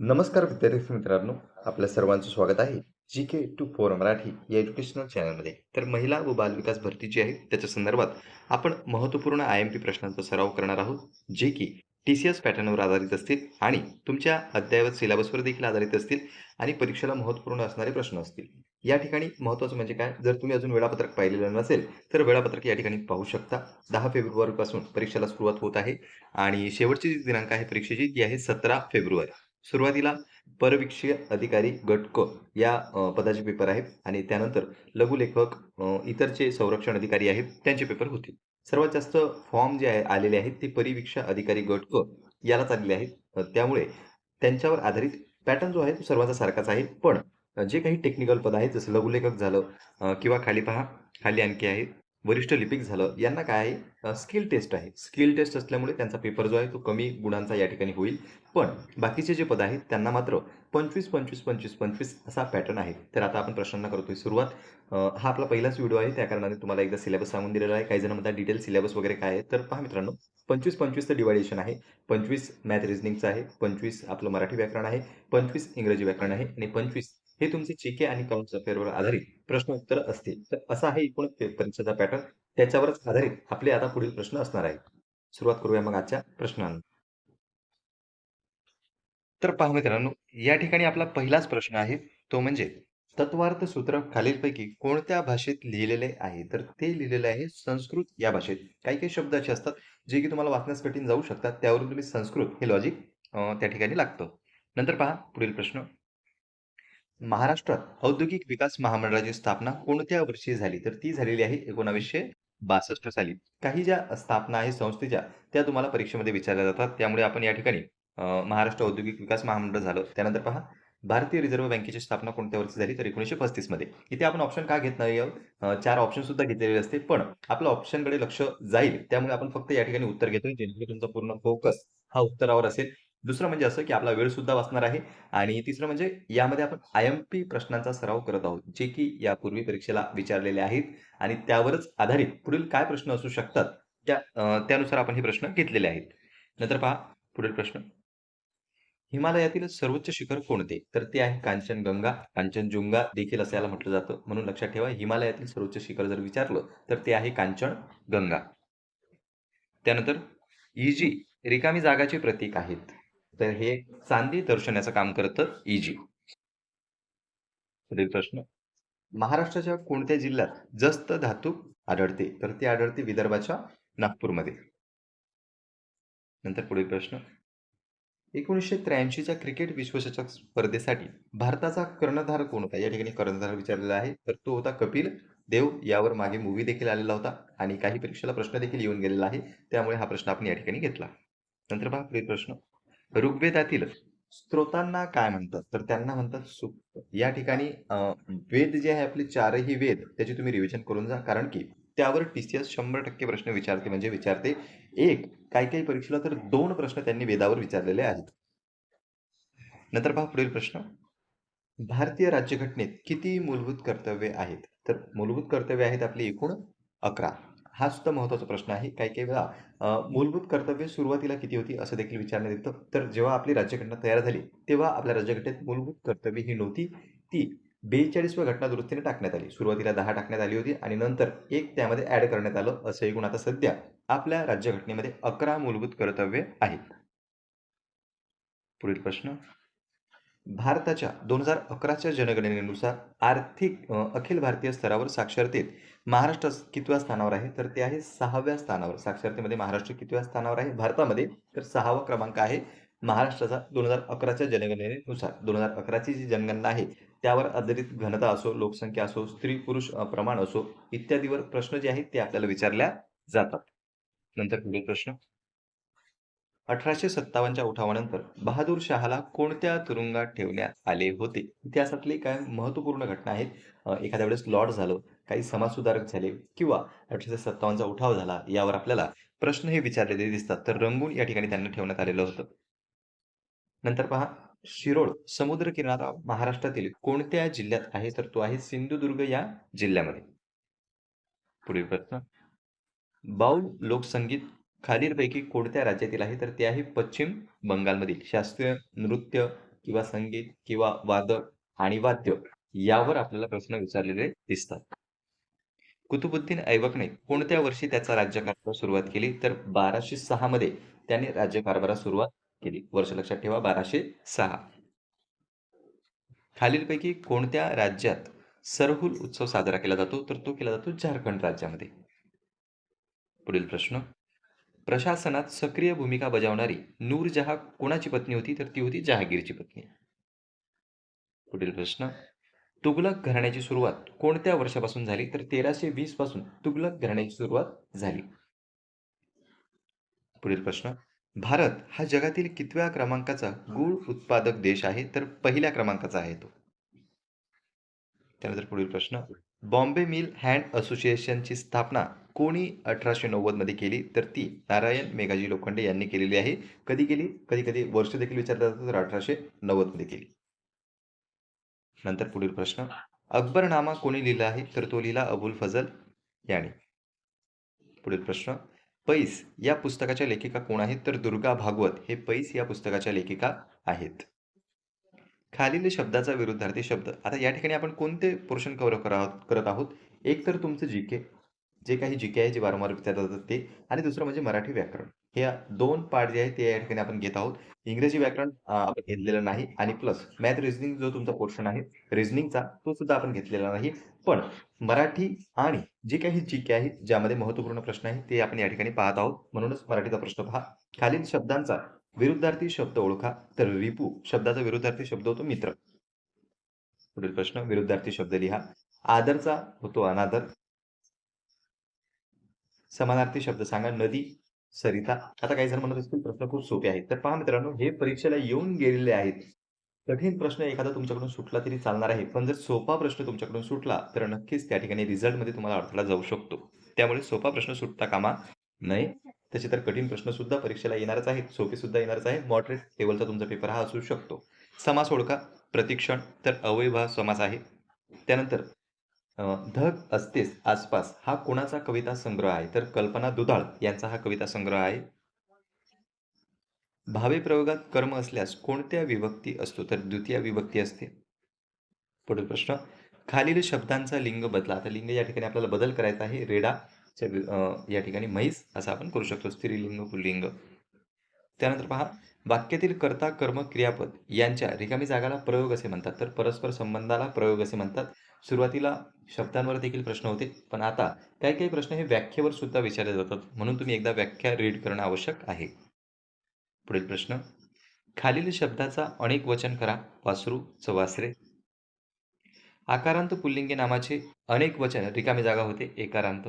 नमस्कार विद्यार्थी मित्रांनो आपल्या सर्वांचं स्वागत आहे G K two four Marathi या एज्युकेशनल चॅनलमध्ये तर महिला व बालविकास भरती जी आहे त्याच्या संदर्भात आपण महत्त्वपूर्ण आय एम पी प्रश्नांचा सराव करणार आहोत जे की टी सी एस पॅटर्नवर आधारित असतील आणि तुमच्या अद्ययावत सिलेबसवर देखील आधारित असतील आणि परीक्षेला महत्त्वपूर्ण असणारे प्रश्न असतील. या ठिकाणी महत्त्वाचं म्हणजे काय? जर तुम्ही अजून वेळापत्रक पाहिलेलं नसेल तर वेळापत्रक या ठिकाणी पाहू शकता. दहा फेब्रुवारीपासून परीक्षेला सुरुवात होत आहे आणि शेवटची जी दिनांक आहे परीक्षेची ती आहे सतरा फेब्रुवारी. सुरुवातीला परविक्षीय अधिकारी गट क या पदाचे पेपर आहेत आणि त्यानंतर लघुलेखक इतरचे संरक्षण अधिकारी आहेत त्यांचे पेपर होतील. सर्वात जास्त फॉर्म जे आहे आलेले आहेत ते परिवीक्षा अधिकारी गट क यालाच आलेले आहेत. त्यामुळे त्यांच्यावर आधारित पॅटर्न जो आहे तो सर्वांचा सारखाच आहे. पण जे काही टेक्निकल पद आहेत जसं लघुलेखक झालं किंवा खाली पहा खाली आणखी आहे. वरिष्ठ लिपिक झालं. यांना काय? आहे स्किल टेस्ट आहे. स्किल टेस्ट असल्यामुळे त्यांचा पेपर जो आहे तो कमी गुणांचा या ठिकाणी होईल. पण बाकीचे जे पद आहेत त्यांना मात्र पंचवीस पंचवीस पंचवीस पंचवीस असा पॅटर्न आहे. तर आता आपण प्रश्नांना करतोय सुरुवात. हा आपला पहिलाच व्हिडिओ आहे. त्या कारणाने तुम्हाला एकदा सिलेबस सांगून दिलेला आहे. काही जण म्हणतात डिटेल सिलेबस वगैरे काय आहे तर पहा मित्रांनो. पंचवीस पंचवीसचं डिवायडेशन आहे. पंचवीस मॅथ रिझनिंगचं आहे. पंचवीस आपलं मराठी व्याकरण आहे. पंचवीस इंग्रजी व्याकरण आहे. आणि पंचवीस हे तुमचे चिके आणि काउंट्स अफेअरवर आधारित प्रश्न उत्तर असतील. तर असा आहे एकूण परीक्षेचा पॅटर्न त्याच्यावरच आधारित आपले आता पुढील प्रश्न असणार आहेत. सुरुवात करूया मग आजच्या प्रश्नांना. तर पहा मित्रांनो या ठिकाणी आपला पहिलाच प्रश्न आहे. तो म्हणजे तत्वार्थ सूत्र खालीलपैकी कोणत्या भाषेत लिहिलेले आहे? तर ते लिहिलेले आहे संस्कृत या भाषेत. काही काही शब्द असे असतात जे की तुम्हाला वाचण्यास कठीण जाऊ शकतात. त्यावरून तुम्ही संस्कृत हे लॉजिक त्या ठिकाणी लागतं. नंतर पहा पुढील प्रश्न. महाराष्ट्रात औद्योगिक विकास महामंडळाची स्थापना कोणत्या वर्षी झाली? तर ती झालेली आहे एकोणावीसशे बासष्ट साली. काही ज्या स्थापना आहे संस्थेच्या त्या तुम्हाला परीक्षेमध्ये विचारल्या जातात. त्यामुळे आपण या ठिकाणी महाराष्ट्र औद्योगिक विकास महामंडळ झालं. त्यानंतर पहा भारतीय रिझर्व्ह बँकेची स्थापना कोणत्या वर्षी झाली? तर एकोणीसशे पस्तीसमध्ये. इथे आपण ऑप्शन का घेत नाही आहोत? चार ऑप्शन सुद्धा घेतलेले असते. पण आपलं ऑप्शनकडे लक्ष जाईल. त्यामुळे आपण फक्त या ठिकाणी उत्तर घेतोय. जेणेकरून तुमचा पूर्ण फोकस हा उत्तरावर असेल. दुसरं म्हणजे असं की आपला वेळ सुद्धा वाचणार आहे. आणि तिसरं म्हणजे यामध्ये आपण आय एम पी प्रश्नांचा सराव करत आहोत जे की यापूर्वी परीक्षेला विचारलेले आहेत. आणि त्यावरच आधारित पुढील काय प्रश्न असू शकतात त्या त्यानुसार आपण हे प्रश्न घेतलेले आहेत. नंतर पहा पुढील प्रश्न. हिमालयातील सर्वोच्च शिखर कोणते? तर ते आहे कांचनगंगा कांचनजुंगा देखील असं याला म्हटलं जातं. म्हणून लक्षात ठेवा हिमालयातील सर्वोच्च शिखर जर विचारलं तर ते आहे कांचनगंगा. त्यानंतर इजी रिकामी जागाचे प्रतीक आहेत. तर हे चांदी दर्शवण्याचं काम करतं इजी पुढील प्रश्न. महाराष्ट्राच्या कोणत्या जिल्ह्यात जस्त धातू आढळते? तर ते आढळते विदर्भाच्या नागपूरमध्ये. नंतर पुढील प्रश्न. एकोणीसशे त्र्याऐंशीच्या क्रिकेट विश्वचषक स्पर्धेसाठी भारताचा कर्णधार कोण होता? या ठिकाणी कर्णधार विचारलेला आहे. तर तो होता कपिल देव. यावर मागे मूवी देखील आलेला होता आणि काही परीक्षेला प्रश्न देखील येऊन गेलेला आहे. त्यामुळे हा प्रश्न आपण या ठिकाणी घेतला. नंतर पहा पुढील प्रश्न. ऋग्वेदातील स्त्रोतांना काय म्हणतात? तर त्यांना म्हणतात सूक्त. या ठिकाणी वेद जे आहे आपले चारही वेद त्याचे तुम्ही रिव्हिजन करून जा. कारण की त्यावर टी सी एस शंभर टक्के प्रश्न विचारते म्हणजे विचारते एक काही काही परीक्षेला तर दोन प्रश्न त्यांनी वेदावर विचारलेले आहेत. नंतर पहा पुढील प्रश्न. भारतीय राज्यघटनेत किती मूलभूत कर्तव्ये आहेत? तर मूलभूत कर्तव्ये आहेत आपली एकूण अकरा. हा सुद्धा महत्त्वाचा प्रश्न आहे. काही काही वेळा मूलभूत कर्तव्य सुरुवातीला किती होती असं देखील विचारण्यात येतं. तर जेव्हा आपली राज्यघटना तयार झाली तेव्हा आपल्या राज्यघटनेत मूलभूत कर्तव्य ही नव्हती. ती बेचाळीसव्या घटना दुरुस्तीने टाकण्यात आली. सुरुवातीला दहा टाकण्यात आली होती आणि नंतर एक त्यामध्ये ऍड करण्यात आलं. असं एकूण आता सध्या आपल्या राज्यघटनेमध्ये अकरा मूलभूत कर्तव्ये आहेत. पुढील प्रश्न. भारताच्या दोन हजार अकराच्या जनगणनेनुसार आर्थिक अखिल भारतीय स्तरावर साक्षरतेत महाराष्ट्र कितव्या स्थानावर आहे? तर ते आहे सहाव्या स्थानावर. साक्षरतेमध्ये महाराष्ट्र कितव्या स्थानावर आहे? भारतामध्ये तर सहावा क्रमांक आहे महाराष्ट्राचा दोन हजार अकराच्या जनगणनेनुसार. दोन हजार अकराची जी जनगणना आहे त्यावर आधारित घनता असो लोकसंख्या असो स्त्री पुरुष प्रमाण असो इत्यादीवर प्रश्न जे आहेत ते आपल्याला विचारल्या जातात. नंतर पुढील प्रश्न. अठराशे सत्तावन्नच्या उठावानंतर बहादूर शहाला कोणत्या तुरुंगात ठेवण्यात आले होते? इतिहासातली काय महत्त्वपूर्ण घटना आहेत. एखाद्या वेळेस लॉर्ड झालं काही समाजसुधारक झाले किंवा अठराशे सत्तावन्नचा उठाव झाला यावर आपल्याला प्रश्न हे विचारलेले दिसतात. तर रंगून या ठिकाणी त्यांना ठेवण्यात आलेलं होतं. नंतर पहा शिरोळ समुद्र किनारा महाराष्ट्रातील कोणत्या जिल्ह्यात आहे? तर तो आहे सिंधुदुर्ग या जिल्ह्यामध्ये. पुढील प्रश्न. बाऊल लोकसंगीत खालीलपैकी कोणत्या राज्यातील आहे तर ते आहे पश्चिम बंगालमधील शास्त्रीय नृत्य किंवा संगीत किंवा वादक आणि वाद्य यावर आपल्याला प्रश्न विचारलेले दिसतात. कुतुबुद्दीन ऐबकने कोणत्या वर्षी त्याचा राज्यकारभार सुरुवात केली? तर 1206 मध्ये त्याने राज्यकारभारास सुरुवात केली. वर्ष लक्षात ठेवा 1206. खालीलपैकी कोणत्या राज्यात सरहुल उत्सव साजरा केला जातो? तर तो केला जातो झारखंड राज्यामध्ये. पुढील प्रश्न. प्रशासनात सक्रिय भूमिका बजावणारी नूरजहा कोणाची पत्नी होती? तर ती होती जहागीरची पत्नी. पुढील प्रश्न. तुघलक घराण्याची सुरुवात कोणत्या वर्षापासून झाली? तर 1320 पासून तुघलक घराण्याची सुरुवात झाली. पुढील प्रश्न. भारत हा जगातील कितव्या क्रमांकाचा गुळ उत्पादक देश आहे? तर पहिल्या क्रमांकाचा आहे तो. त्यानंतर पुढील प्रश्न. बॉम्बे मिल हँड असोसिएशनची स्थापना कोणी 1890 मध्ये केली? तर ती नारायण मेघाजी लोखंडे यांनी केलेली आहे. कधी केली? कधी-कधी वर्ष देखील विचारलं जातं, तर 1890 मध्ये केली. नंतर पुढील प्रश्न. अकबरनामा कोणी लिहिला आहे? तर तो लिहिला अबुल फजल याने. पुढील प्रश्न. पैस या पुस्तकाच्या लेखिका कोण आहेत? तर दुर्गा भागवत हे पैस या पुस्तकाच्या लेखिका आहेत. खालील शब्दाचा विरुद्धार्थी शब्द. आता या ठिकाणी आपण कोणते पोर्शन कव्हर करत आहोत? एक तर तुमचं जी-के, जे काही जी-के आहे, जे वारंवार विचारलं जातात ते आणि दुसरं म्हणजे मराठी व्याकरण. हे दोन पार्ट जे आहेत ते या ठिकाणी आपण घेत आहोत. इंग्रजी व्याकरण आपण घेतलेलं नाही आणि प्लस मॅथ रिझनिंग जो तुमचा पोर्शन आहे रिझनिंगचा तो सुद्धा आपण घेतलेला नाही. पण मराठी आणि जे काही जी-के आहे, ज्यामध्ये महत्त्वपूर्ण प्रश्न आहे ते आपण या ठिकाणी पाहत आहोत. म्हणूनच मराठीचा प्रश्न पहा. खालील शब्दांचा विरुद्धार्थी शब्द ओळखा. तर रिपू शब्दाचा विरुद्धार्थी शब्द होतो मित्र. पुढील प्रश्न. विरुद्धार्थी शब्द लिहा. आदरचा होतो अनादर. समानार्थी शब्द सांगा. नदी, सरिता. आता काही जण म्हणत असतील प्रश्न खूप सोपे आहेत. तर पहा मित्रांनो, हे परीक्षेला येऊन गेलेले आहेत. कठीण प्रश्न एखादा तुमच्याकडून सुटला तरी चालणार आहे. पण जर सोपा प्रश्न तुमच्याकडून सुटला तर नक्कीच त्या ठिकाणी रिझल्टमध्ये तुम्हाला अडथळा जाऊ शकतो. त्यामुळे सोपा प्रश्न सुटता कामा नये. तसे तर कठीण प्रश्न सुद्धा परीक्षेला येणारच आहेत. सोपे सुद्धा येणारच आहे. मॉडरेट लेवलचा तुमचा पेपर हा असू शकतो. समास ओळखा. प्रतिक्षण तर अवयव समास आहे. त्यानंतर धग असतेस आसपास हा कोणाचा कविता संग्रह आहे? तर कल्पना दुधाळ यांचा हा कविता संग्रह आहे. भावे प्रयोगात कर्म असल्यास कोणत्या विभक्ती असतो? तर द्वितीय विभक्ती असते. पुढील प्रश्न. खालील शब्दांचा लिंग बदला. आता लिंग या ठिकाणी आपल्याला बदल करायचा आहे. रेडा या ठिकाणी म्हैस असं आपण करू शकतो. स्त्रीलिंग, पुल्लिंग. त्यानंतर पहा वाक्यातील कर्ता, कर्म, क्रियापद यांच्या रिकामी जागाला प्रयोग असे म्हणतात. तर परस्पर संबंधाला प्रयोग असे म्हणतात. सुरुवातीला शब्दांवर देखील प्रश्न होते. पण आता काही काही प्रश्न हे व्याख्येवर सुद्धा विचारले जातात. म्हणून तुम्ही एकदा व्याख्या रीड करणं आवश्यक आहे. पुढील प्रश्न. खालील शब्दाचा अनेक वचन करा. वासरू, वासरे. आकारांत पुल्लिंगी नामाचे अनेक वचन रिकामी जागा होते. एकारांत.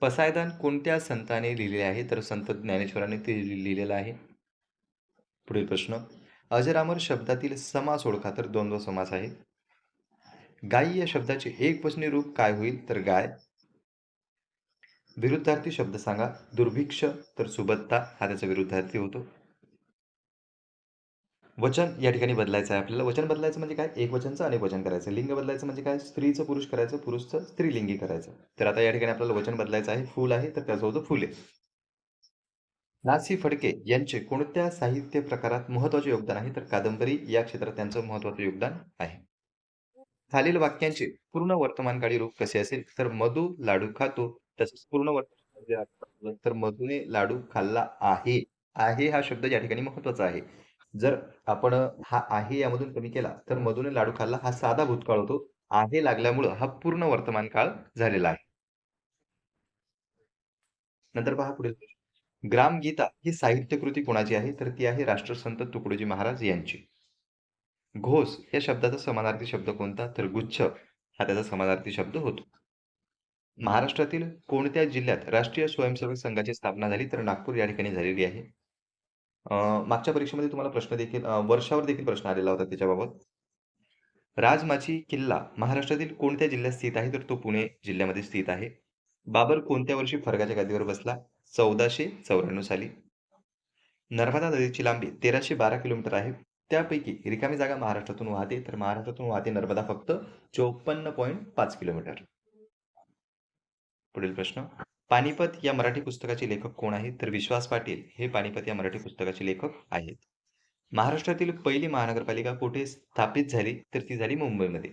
पसायदान कोणत्या संताने लिहिलेले आहे? तर संत ज्ञानेश्वरांनी ते लिहिलेलं आहे. पुढील प्रश्न. अजरामर शब्दातील समास ओळखा. तर द्वंद्व समास आहे. गायी या शब्दाचे एकवचनी रूप काय होईल? तर गाय. विरुद्धार्थी शब्द सांगा. दुर्भिक्ष तर सुबत्ता हा त्याचा विरुद्धार्थी होतो. वचन या ठिकाणी बदलायचं आहे आपल्याला. वचन बदलायचं म्हणजे काय? एक वचनचं अनेक वचन करायचं. लिंग बदलायचं म्हणजे काय? स्त्रीचं पुरुष करायचं, पुरुषचं स्त्रीलिंगी करायचं. तर आता या ठिकाणी आपल्याला वचन बदलायचं आहे. फूल आहे तर त्याचं होतं फुले. नासी फडके यांचे कोणत्या साहित्य प्रकारात महत्त्वाचे योगदान आहे? तर कादंबरी या क्षेत्रात त्यांचं महत्वाचं योगदान आहे. खालील वाक्यांचे पूर्ण वर्तमानकाळी रूप कसे असेल? तर मधू लाडू खातो. तसेच पूर्ण वर्तमान तर मधुने लाडू खाल्ला आहे. आहे हा शब्द या ठिकाणी महत्त्वाचा आहे. जर आपण हा आहे यामधून कमी केला तर मधूने लाडू खाल्ला हा साधा भूतकाळ होतो. आहे लागल्यामुळं हा पूर्ण वर्तमान काळ झालेला आहे. नंतर पहा पुढील प्रश्न. ग्रामगीता ही साहित्यकृती कोणाची आहे? तर ती आहे राष्ट्रसंत तुकडोजी महाराज यांची. घोष या शब्दाचा समानार्थी शब्द कोणता? तर गुच्छ हा त्याचा समानार्थी शब्द होतो. महाराष्ट्रातील कोणत्या जिल्ह्यात राष्ट्रीय स्वयंसेवक संघाची स्थापना झाली? तर नागपूर या ठिकाणी झालेली आहे. मागच्या परीक्षेमध्ये तुम्हाला प्रश्न देखील वर्षावर देखील प्रश्न आलेला होता त्याच्याबाबत. राजमाची किल्ला महाराष्ट्रातील कोणत्या जिल्ह्यात स्थित आहे? तर तो पुणे जिल्ह्यामध्ये स्थित आहे. बाबर कोणत्या वर्षी फरगाच्या गादीवर बसला? चौदाशे चौऱ्याण्णव साली. नर्मदा नदीची लांबी तेराशे बारा किलोमीटर आहे. त्यापैकी रिकामी जागा महाराष्ट्रातून वाहते. तर महाराष्ट्रातून वाहते नर्मदा फक्त चोपन्न पॉईंट पाच किलोमीटर. पुढील प्रश्न. पानिपत या मराठी पुस्तकाचे लेखक कोण आहेत? तर विश्वास पाटील हे पानिपत या मराठी पुस्तकाचे लेखक आहेत. महाराष्ट्रातील पहिली महानगरपालिका कुठे स्थापित झाली? तर ती झाली मुंबईमध्ये.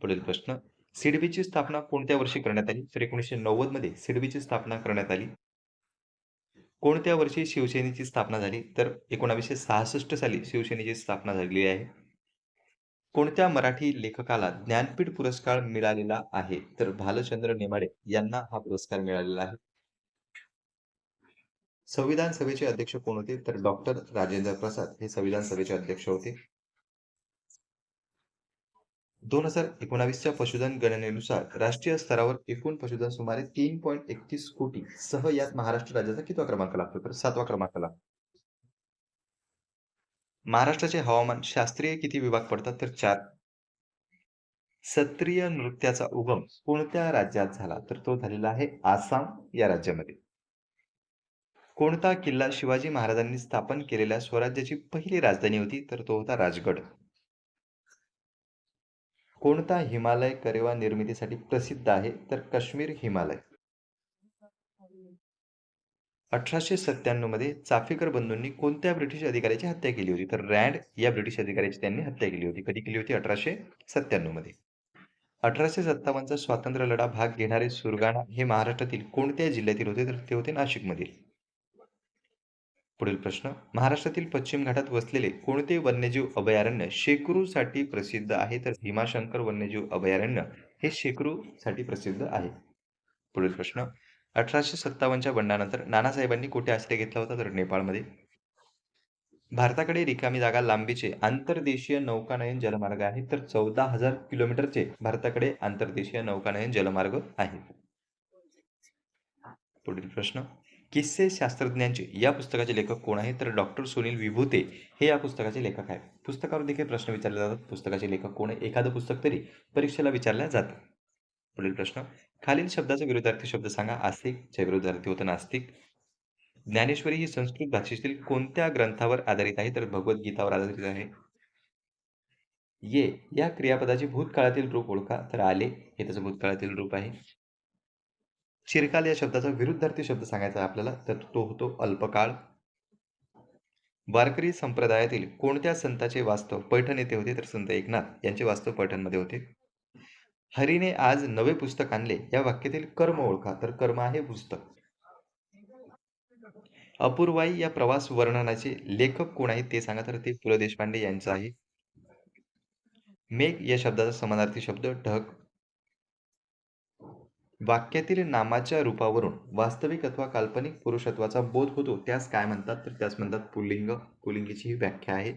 पुढील प्रश्न. सिडबीची स्थापना कोणत्या वर्षी करण्यात आली? तर एकोणीसशे नव्वदमध्ये सिडबीची स्थापना करण्यात आली. कोणत्या वर्षी शिवसेनेची स्थापना झाली? तर एकोणावीसशे सहासष्ट साली शिवसेनेची स्थापना झालेली आहे. कोणत्या मराठी लेखकाला ज्ञानपीठ पुरस्कार मिळालेला आहे? तर भालचंद्र नेमाडे यांना हा पुरस्कार मिळालेला आहे. संविधान सभेचे अध्यक्ष कोण होते? तर डॉक्टर राजेंद्र प्रसाद हे संविधान सभेचे अध्यक्ष होते. दोन हजार एकोणावीसच्या पशुधन गणनेनुसार राष्ट्रीय स्तरावर एकूण पशुधन सुमारे तीन पॉईंट एकतीस कोटी सह यात महाराष्ट्र राज्याचा कितवा क्रमांक लागतो तर सातवा क्रमांक लागतो महाराष्ट्राचे हवामान शास्त्रीय किती विभाग पडतात तर चार. सत्रिय नृत्याचा उगम कोणत्या राज्यात झाला? तर तो झालेला आहे आसाम या राज्यामध्ये. कोणता किल्ला शिवाजी महाराजांनी स्थापन केलेल्या स्वराज्याची पहिली राजधानी होती? तर तो होता राजगड. कोणता हिमालय करेवा निर्मितीसाठी प्रसिद्ध आहे? तर काश्मीर हिमालय. अठराशे सत्त्याण्णवमध्ये चाफेकर बंधूंनी कोणत्या ब्रिटिश अधिकाऱ्याची हत्या केली होती? तर रँड या ब्रिटिश अधिकाऱ्याची त्यांनी हत्या केली होती. कधी केली होती? अठराशे सत्त्याण्णवमध्ये. अठराशे सत्तावन्नचा स्वातंत्र्य लढा भाग घेणारे सुरगाणा हे महाराष्ट्रातील कोणत्या जिल्ह्यातील होते? तर ते होते नाशिकमधील. पुढील प्रश्न. महाराष्ट्रातील पश्चिम घाटात वसलेले कोणते वन्यजीव अभयारण्य शेकरूसाठी प्रसिद्ध आहे? तर भीमाशंकर वन्यजीव अभयारण्य हे शेकरूसाठी प्रसिद्ध आहे. पुढील प्रश्न. अठराशे सत्तावन्नच्या बंडानंतर नानासाहेबांनी कुठे आश्रय घेतला होता तर नेपाळमध्ये? भारताकडे रिकामी जागा लांबीचे आंतरदेशीय नौकानयन जलमार्ग आहेत तर चौदा हजार किलोमीटरचे भारताकडे आंतरदेशीय नौकानयन जलमार्ग आहेत पुढील प्रश्न. किस्से शास्त्रज्ञांचे या पुस्तकाचे लेखक कोण आहेत? तर डॉक्टर सुनील विभूते हे या पुस्तकाचे लेखक आहेत. पुस्तकावर देखील प्रश्न विचारले जातात. पुस्तकाचे लेखक कोण? आहे एखादं पुस्तक तरी परीक्षेला विचारल्या जातं. पुढील प्रश्न. खालील शब्दाचा विरुद्धार्थी शब्द सांगा. आस्तिक विरुद्धार्थी होतं नास्तिक. ज्ञानेश्वरी ही संस्कृत भाषेतील कोणत्या ग्रंथावर आधारित आहे? तर भगवद्गीतावर आधारित आहे. ये या क्रियापदाचे भूतकाळातील रूप ओळखा. तर आले हे त्याचं भूतकाळातील रूप आहे. चिरकाल या शब्दाचा विरुद्धार्थी शब्द सांगायचा आपल्याला. तर तो होतो अल्पकाळ. वारकरी संप्रदायातील कोणत्या संताचे वास्तव पैठण येथे होते? तर संत एकनाथ यांचे वास्तव पैठणमध्ये होते. हरीने आज नवे पुस्तक आणले. या वाक्यातील कर्म ओळखा. तर कर्म आहे पुस्तक. अपूर्वाई या प्रवास वर्णनाचे लेखक कोण आहेत ते सांगा. तर ते पु ल देशपांडे यांचं आहे. मेघ या शब्दाचा समानार्थी शब्द ढग. वाक्यातील नामाच्या रूपावरून वास्तविक अथवा काल्पनिक पुरुषत्वाचा बोध होतो. त्यास काय म्हणतात? तर त्यास म्हणतात पुल्लिंग. पुलिंगीची ही व्याख्या आहे.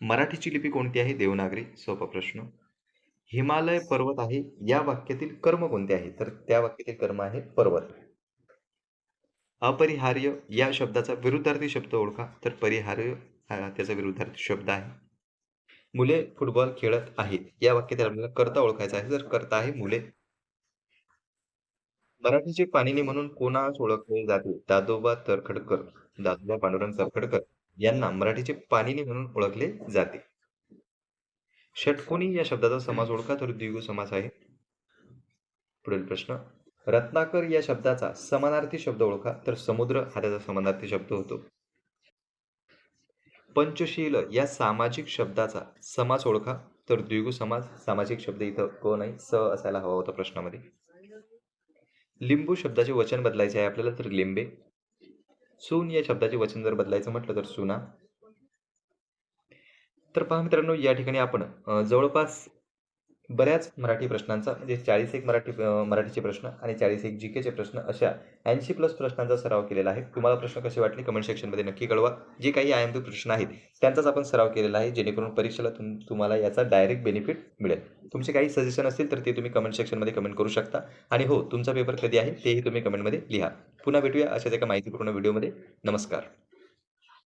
मराठीची लिपी कोणती आहे? देवनागरी. सोपा प्रश्न. हिमालय पर्वत आहे या वाक्यातील कर्म कोणते आहे तर त्या वाक्यातील कर्म आहे पर्वत. अपरिहार्य या शब्दाचा विरुद्धार्थी शब्द ओळखा. तर परिहार्य हा त्याचा विरुद्धार्थी शब्द आहे. मुले फुटबॉल खेळत आहेत. या वाक्यातील आपल्याला करता ओळखायचा आहे. तर करता आहे मुले. मराठीचे पाणिनी म्हणून कोणास ओळखले जाते? दादोबा तरखडकर. दादोबा पांडुरंग तरखडकर यांना मराठीचे पाणिनी म्हणून ओळखले जाते. षटकोनी या शब्दाचा समास ओळखा तर द्विगु समास आहे. पुढील प्रश्न. रत्नाकर या शब्दाचा समानार्थी शब्द ओळखा तर समुद्र हा त्याचा समानार्थी शब्द होतो. पंचशील या सामाजिक शब्दाचा समास ओळखा तर द्विगु समास सामाजिक शब्द इथं को नाही स असायला हवा होता प्रश्नामध्ये. लिंबू शब्दाचे वचन बदलायचे आहे आपल्याला तर लिंबे. सून या शब्दाचे वचन जर बदलायचं म्हटलं तर सुना. तर पहा मित्रांनो या ठिकाणी आपण जवळपास बऱ्याच मराठी प्रश्नांचा म्हणजे चाळीस एक मराठी मराठीचे प्रश्न आणि चाळीस एक जी केचे प्रश्न अशा ऐंशी प्लस प्रश्नांचा सराव केलेला आहे. तुम्हाला प्रश्न कसे वाटले कमेंट सेक्शनमध्ये नक्की कळवा. जे काही आय एम प्रश्न आहेत त्यांचाच आपण सराव केलेला आहे जेणेकरून परीक्षेला तुम तुम्हाला याचा डायरेक्ट बेनिफिट मिळेल. तुमचे काही सजेशन असतील तर ते तुम्ही कमेंट सेक्शनमध्ये कमेंट करू शकता. आणि हो तुमचा पेपर कधी आहे तेही तुम्ही कमेंटमध्ये लिहा. पुन्हा भेटूया अशाच एका माहितीपूर्ण व्हिडिओमध्ये. नमस्कार.